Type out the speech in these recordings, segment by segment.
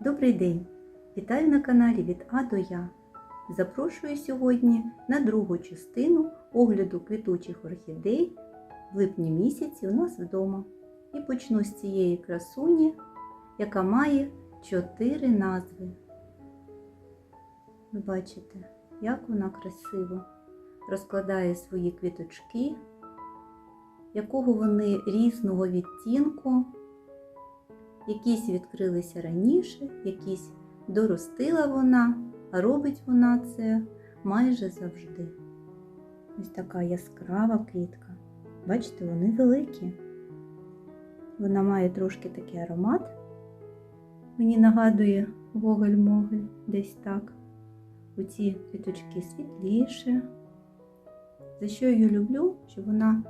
Добрий день! Вітаю на каналі від А до Я. Запрошую сьогодні на другу частину огляду квітучих орхідей в липні місяці у нас вдома. І почну з цієї красуні, яка має чотири назви. Ви бачите, як вона красиво розкладає свої квіточки, якого вони різного відтінку. Якісь відкрилися раніше, якісь доростила вона, а робить вона це майже завжди. Ось така яскрава квітка. Бачите, вони великі. Вона має трошки такий аромат. Мені нагадує Гоголь-Моголь десь так. Оці квіточки світліше. За що я її люблю? Що вона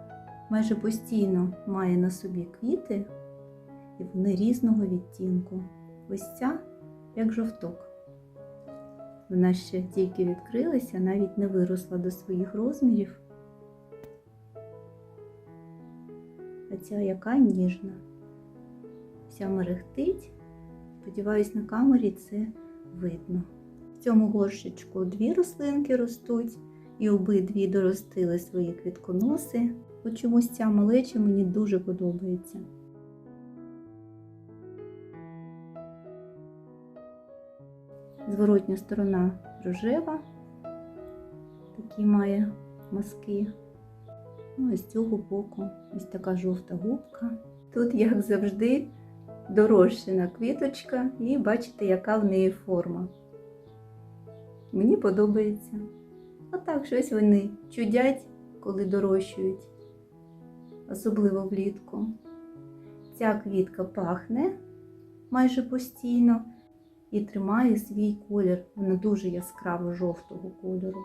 майже постійно має на собі квіти і вони різного відтінку. Ось ця як жовток. Вона ще тільки відкрилася, навіть не виросла до своїх розмірів. А ця яка ніжна. Вся мерехтить. Сподіваюсь, на камері це видно. В цьому горщичку дві рослинки ростуть, і обидві доростили свої квітконоси. От чомусь ця малеча мені дуже подобається. Зворотня сторона рожева, такі має маски. Ну, а з цього боку ось така жовта губка. Тут, як завжди, дорощена квіточка, і бачите, яка в неї форма. Мені подобається. Отак щось вони чудять, коли дорощують, особливо влітку. Ця квітка пахне майже постійно і тримає свій колір. Вона дуже яскраво жовтого кольору.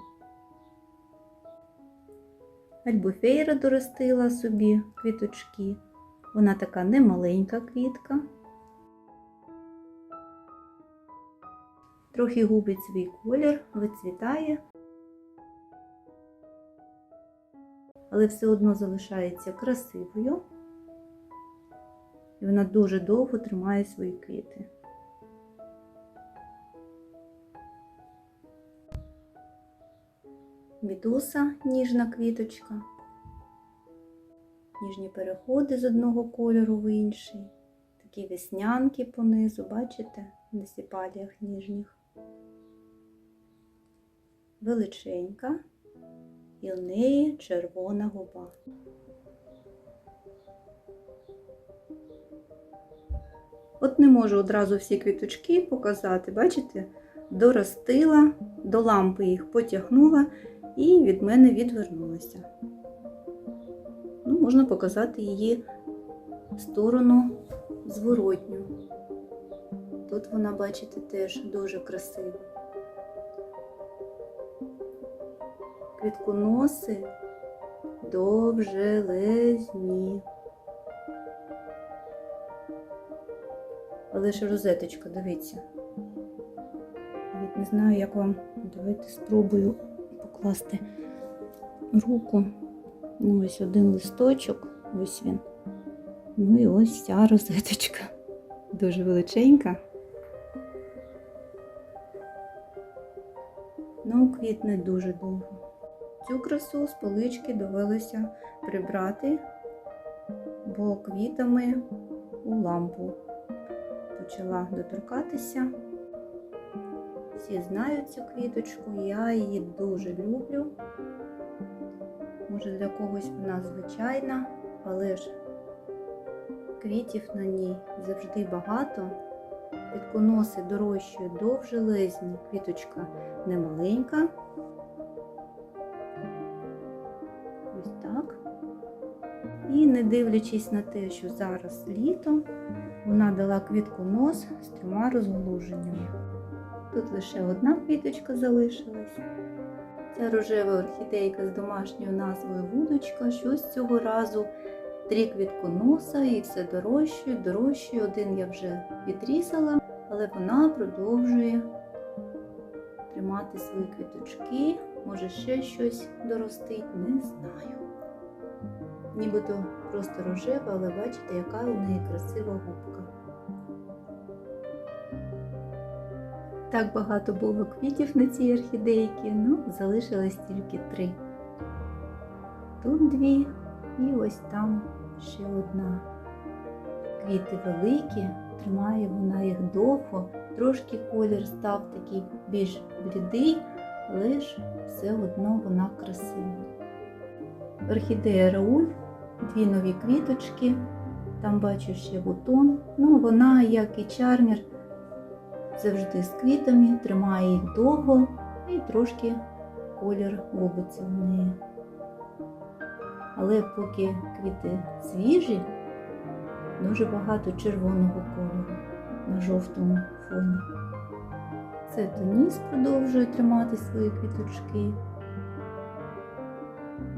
Альбофейра доростила собі квіточки. Вона така немаленька квітка. Трохи губить свій колір, вицвітає, але все одно залишається красивою. І вона дуже довго тримає свої квіти. Мідуса ніжна квіточка, ніжні переходи з одного кольору в інший, такі веснянки понизу, бачите, на сіпаліях ніжніх. Величенька, і у неї червона губа. От не можу одразу всі квіточки показати, бачите, доростила, до лампи їх потягнула і від мене відвернулася. Ну, Можна показати її сторону зворотню. Тут вона, бачите, теж дуже красива. Квітконоси довжелезні. Але ж розеточка, дивіться. Не знаю, як вам. Давайте спробую покласти руку. Ну, ось один листочок, ось він. Ну і ось ця розеточка. Дуже величенька. Ну, квітне дуже довго. Цю красу з полички довелося прибрати, бо квітами у лампу почала доторкатися. Всі знають цю квіточку, я її дуже люблю. Може для когось вона звичайна, але ж квітів на ній завжди багато. Підконоси дорожчають довжелезні, квіточка немаленька. Ось так. І не дивлячись на те, що зараз літо, вона дала квітконос з трьома розгалуженнями. Тут лише одна квіточка залишилась. Ця рожева орхідейка з домашньою назвою Вудочка, щось цього разу три квітконоса і все дорожче, дорожче. Один я вже відрізала, але вона продовжує тримати свої квіточки. Може ще щось доростить, не знаю. Нібито просто рожева, але бачите, яка у неї красива губка. Так багато було квітів на цій орхідейці, ну, залишилось тільки три. Тут дві і ось там ще одна. Квіти великі, тримає вона їх довго, трошки колір став такий більш блідий, але ж все одно вона красива. Орхідея Рауль, дві нові квіточки, там бачу ще бутон. Ну, вона, як і чармір, завжди з квітами, тримає їх довго і трошки колір губиться в неї. Але поки квіти свіжі, дуже багато червоного кольору на жовтому фоні. Це тоніс продовжує тримати свої квіточки.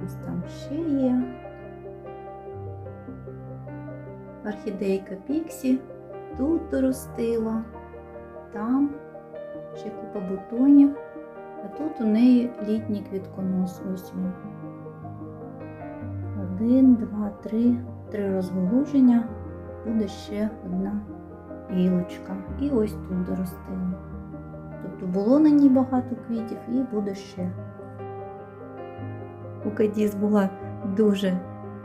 Ось там ще є. Орхідейка Піксі тут доростила, там ще купа бутонів, а тут у неї літній квітконос. Ось. Один, два, три, три розголуження, буде ще одна гілочка. І ось тут доростила. Тобто було на ній багато квітів і буде ще. У Кадіс була дуже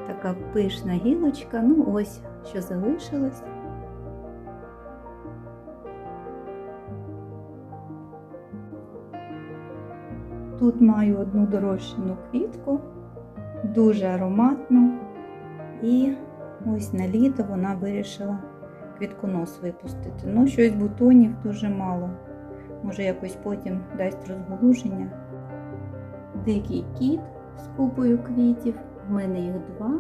така пишна гілочка. Ну ось що залишилось. Тут маю одну дорощену квітку, дуже ароматну. І ось на літо вона вирішила квітконос випустити. Ну, щось бутонів дуже мало. Може, якось потім дасть розголуження. Дикий кіт з купою квітів. В мене їх два.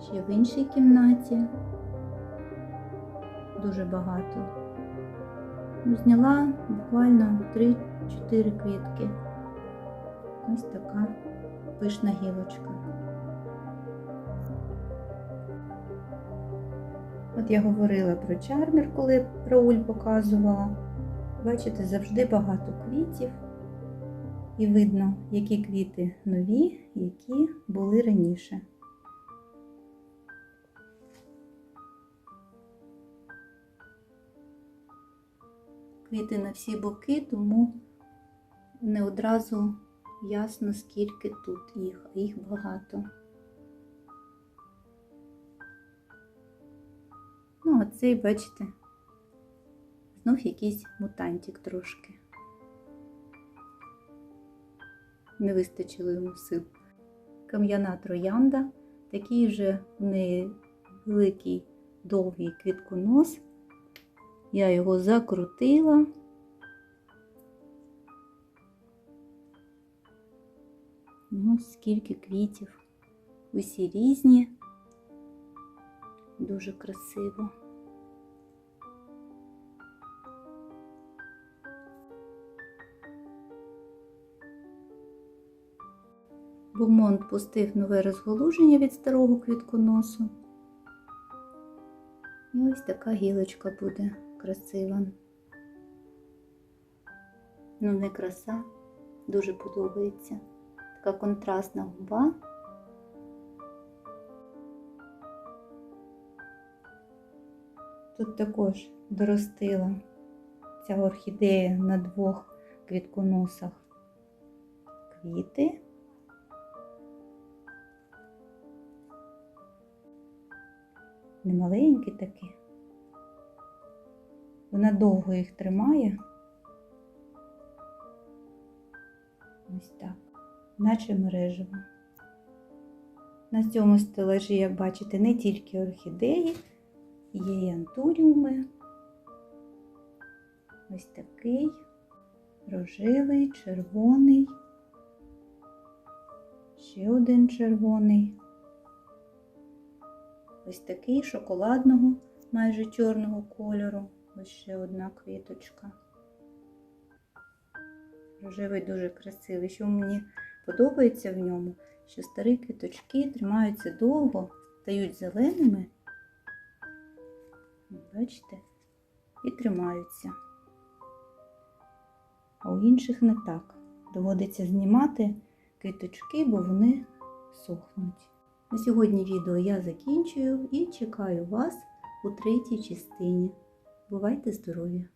Ще в іншій кімнаті. Дуже багато. Ну, Зняла буквально 3-4 квітки. Ось така пишна гілочка. От я говорила про чармір, коли Рауль показувала. Бачите, завжди багато квітів. І видно, які квіти нові, які були раніше. Квіти на всі боки, тому не одразу ясно, скільки тут їх, а їх багато. Ну, а цей, бачите, знов якийсь мутантик трошки. Не вистачило йому сил. Кам'яна троянда, такий же в неї великий довгий квітконос. Я його закрутила. Скільки квітів. Усі різні. Дуже красиво. Бумонт пустив нове розголуження від старого квітконосу. І ось така гілочка буде красива. Ну, не краса, дуже подобається. Така контрастна губа. Тут також доростила ця орхідея на двох квітконосах квіти. Немаленькі такі. Вона довго їх тримає. Ось так, наче мережево. На цьому стелажі, як бачите, не тільки орхідеї, є і антуріуми. Ось такий рожевий, червоний, ще один червоний. Ось такий шоколадного, майже чорного кольору. Ось ще одна квіточка. Рожевий дуже красивий. Що мені подобається в ньому, що старі квіточки тримаються довго, стають зеленими. Бачите? І тримаються. А у інших не так. Доводиться знімати квіточки, бо вони сохнуть. На сьогодні відео я закінчую і чекаю вас у третій частині. Бувайте здорові!